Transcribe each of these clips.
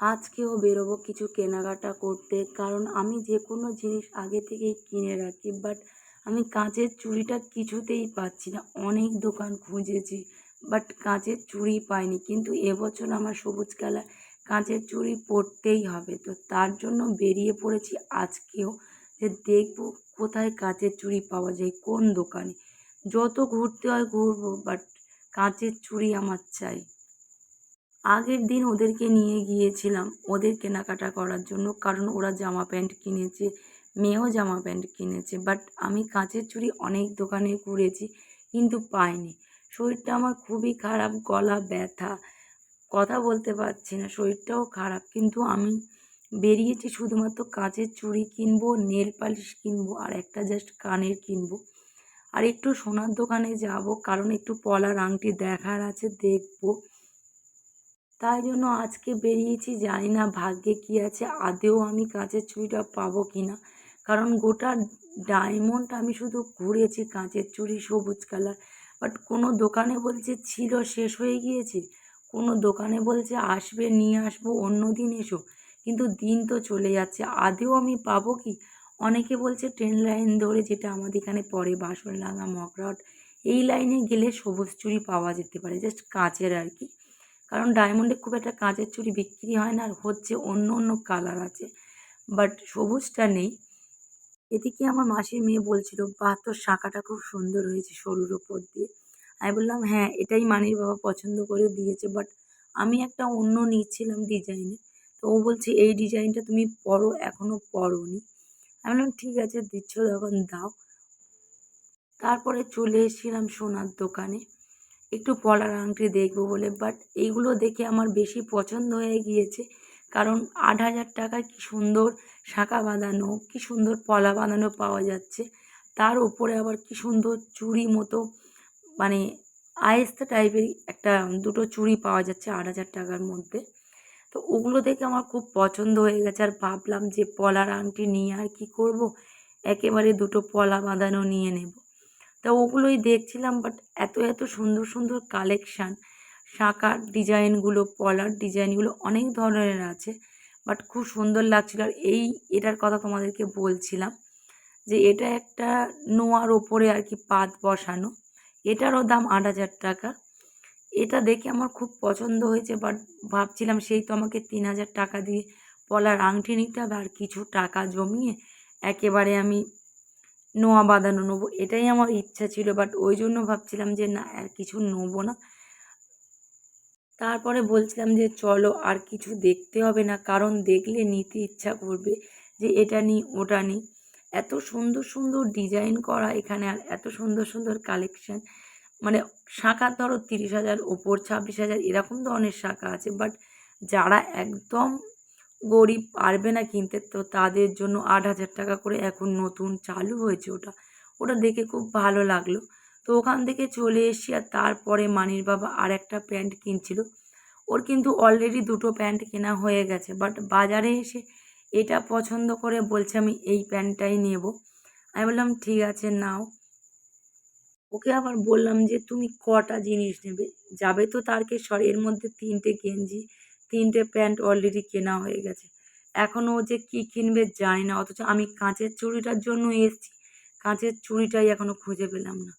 আজকেও বেরোবো কিছু কেনাকাটা করতে। কারণ আমি যে কোনো জিনিস আগে থেকেই কিনে রাখি বাট আমি কাঁচের চুড়িটা কিছুতেই পাচ্ছি না। অনেক দোকান খুঁজেছি বাট কাঁচের চুড়ি পাইনি। কিন্তু এবছর আমার সবুজ কালার কাঁচের চুড়ি পরতেই হবে। তো তার জন্য বেরিয়ে পড়েছি আজকেও যে দেখব কোথায় কাঁচের চুড়ি পাওয়া যায়, কোন দোকানে। যত ঘুরতে হয় ঘুরবো বাট কাঁচের চুড়ি আমার চাই। আগের দিন ওদেরকে নিয়ে গিয়েছিলাম ওদের কেনাকাটা করার জন্য, কারণ ওরা জামা প্যান্ট কিনেছে, মেয়েও জামা প্যান্ট কিনেছে বাট আমি কাঁচের চুড়ি অনেক দোকানে ঘুরেছি কিন্তু পাইনি। শরীরটা আমার খুবই খারাপ, গলা ব্যথা, কথা বলতে পারছি না, শরীরটাও খারাপ, কিন্তু আমি বেরিয়েছি শুধুমাত্র কাঁচের চুড়ি কিনবো, নেল পালিশ কিনবো আর একটা জাস্ট কানের কিনবো। আর একটু সোনার দোকানে যাব, কারণ একটু পলার আংটি দেখার আছে, দেখব। তাই জন্য আজকে বেরিয়েছি, জানি না ভাগ্যে কী আছে আদেও আমি কাঁচের চুড়িটা পাবো কি না। কারণ গোটা ডায়মন্ড আমি শুধু ঘুরেছি কাঁচের চুড়ি, সবুজ কালার বাট কোনো দোকানে বলছে ছিল, শেষ হয়ে গিয়েছে। কোনো দোকানে বলছে আসবে, নিয়ে আসব, অন্য দিন এসো। কিন্তু দিন তো চলে যাচ্ছে আদেও আমি পাবো কি? অনেকে বলছে ট্রেন লাইন ধরে যেটা আমাদের এখানে পড়ে বাসনডাঙ্গা, মগরাট, এই লাইনে গেলে সবুজ চুড়ি পাওয়া যেতে পারে জাস্ট কাঁচের আর কি। কারণ ডায়মন্ডে খুব একটা কাঁচের চুড়ি বিক্রি হয় না আর হচ্ছে অন্য অন্য কালার আছে। বাট সবুজটা নেই। এদিকে আমার মাসির মেয়ে বলছিল বা তোর শাঁখাটা খুব সুন্দর হয়েছে সরুর ওপর দিয়ে। আমি বললাম হ্যাঁ এটাই মানির বাবা পছন্দ করে দিয়েছে, বাট আমি একটা অন্য নিচ্ছিলাম ডিজাইনে। তো ও বলছে, এই ডিজাইনটা তুমি পরো এখনও পরো নি আমি বললাম, ঠিক আছে, দিচ্ছ, তখন দাও। তারপরে চলে এসেছিলাম সোনার দোকানে। একটু পলার আংটি দেখব বলে। বাট এইগুলো দেখে আমার বেশি পছন্দ হয়ে গিয়েছে। কারণ আট হাজার টাকায় কী সুন্দর শাঁখা বাঁধানো, কী সুন্দর পলা বাঁধানো পাওয়া যাচ্ছে। তার উপরে আবার কী সুন্দর চুড়ি মতো মানে আয়েস্তা টাইপের একটা দুটো চুড়ি পাওয়া যাচ্ছে আট হাজার টাকার মধ্যে। তো ওগুলো দেখে আমার খুব পছন্দ হয়ে গেছে। আর ভাবলাম যে পলার আংটি নিয়ে আর কি করব? একেবারে দুটো পলা বাঁধানো নিয়ে নেব। তা ওগুলোই দেখছিলাম বাট এত এত সুন্দর সুন্দর কালেকশান শাঁখার ডিজাইনগুলো পলার ডিজাইনগুলো অনেক ধরনের আছে বাট খুব সুন্দর লাগছিল। আর এই, এটার কথা তোমাদেরকে বলছিলাম যে এটা একটা নোয়ার ওপরে আর কি পাত বসানো, এটারও দাম আট হাজার টাকা। এটা দেখে আমার খুব পছন্দ হয়েছে বাট ভাবছিলাম সেই তো আমাকে তিন হাজার টাকা দিয়ে পলার আংটি নিতে হবে, আর কিছু টাকা জমিয়ে একেবারে আমি নোয়া বাঁধানো নেব, এটাই আমার ইচ্ছা ছিল বাট ওই জন্য ভাবছিলাম যে না, আর কিছু নেব না। তারপরে বলছিলাম যে চলো, আর কিছু দেখতে হবে না, কারণ দেখলে নিতে ইচ্ছা করবে যে এটা নিই, ওটা নিই। এত সুন্দর সুন্দর ডিজাইন করা এখানে, আর এত সুন্দর সুন্দর কালেকশান মানে শাঁখার ধরো তিরিশ হাজার, ওপর ছাব্বিশ হাজার, এরকম ধরনের শাঁখা আছে বাট যারা একদম গরিব পারবে না কিনতে, তো তাদের জন্য আট হাজার টাকা করে এখন নতুন চালু হয়েছে ওটা। ওটা দেখে খুব ভালো লাগল। তো ওখান থেকে চলে এসছি আর তারপরে মানির বাবা আর একটা প্যান্ট কিনছিল। ওর কিন্তু অলরেডি দুটো প্যান্ট কেনা হয়ে গেছে বাট বাজারে এসে এটা পছন্দ করে বলছে আমি এই প্যান্টটাই নেব। আমি বললাম, ঠিক আছে, নাও। ওকে আবার বললাম যে, তুমি কটা জিনিস নেবে? যাবে তো তারকেশ্বর এর মধ্যে তিনটে গেঞ্জি তিনটে প্যান্ট অলরেডি কেনা হয়ে গেছে। এখনও ও যে কী কিনবে জানি না, অথচ আমি কাঁচের চুড়িটার জন্য এসেছি। কাঁচের চুড়িটাই এখনও খুঁজে পেলাম না।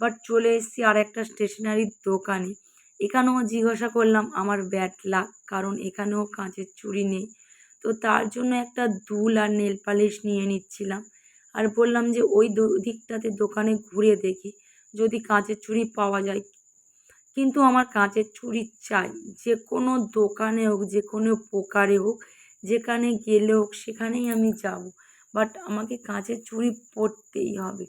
বাট চলে এসেছি আর একটা স্টেশনারির দোকানে। এখানেও জিজ্ঞাসা করলাম, আমার ব্যাট লাক কারণ এখানেও কাঁচের চুড়ি নেই। তো তার জন্য একটা দুল আর নেল পালিশ নিয়ে নিচ্ছিলাম। আর বললাম যে, ওই দিকটাতে দোকানে ঘুরে দেখি। যদি কাঁচের চুড়ি পাওয়া যায় কিন্তু আমার কাঁচের চুড়ি চাই। যে কোনো দোকানে হোক, যে কোনো প্রকারে হোক, যেখানে গেলে হোক, সেখানেই আমি যাব। বাট আমাকে কাঁচের চুড়ি পরতেই হবে।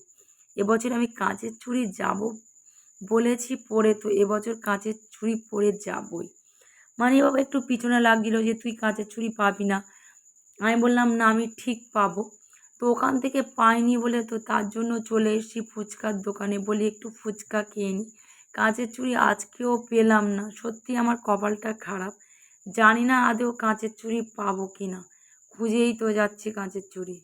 এবছর আমি কাঁচের চুড়ি যাব বলেছি পরে, তো এবছর কাঁচের চুড়ি পরে যাবই। মানে বাবা একটু পিছনে লাগছিল যে, তুই কাঁচের চুড়ি পাবি না। আমি বললাম, না, আমি ঠিক পাবো। তো ওখান থেকে পাইনি বলে, তো তার জন্য চলে এসেছি ফুচকার দোকানে। বলি, একটু ফুচকা খেয়ে নিই কাঁচের চুড়ি আজকেও পেলাম না। সত্যি আমার কপালটা খারাপ। জানি না আদৌ কাঁচের চুড়ি পাবো কি না খুঁজেই তো যাচ্ছি কাঁচের চুড়ি।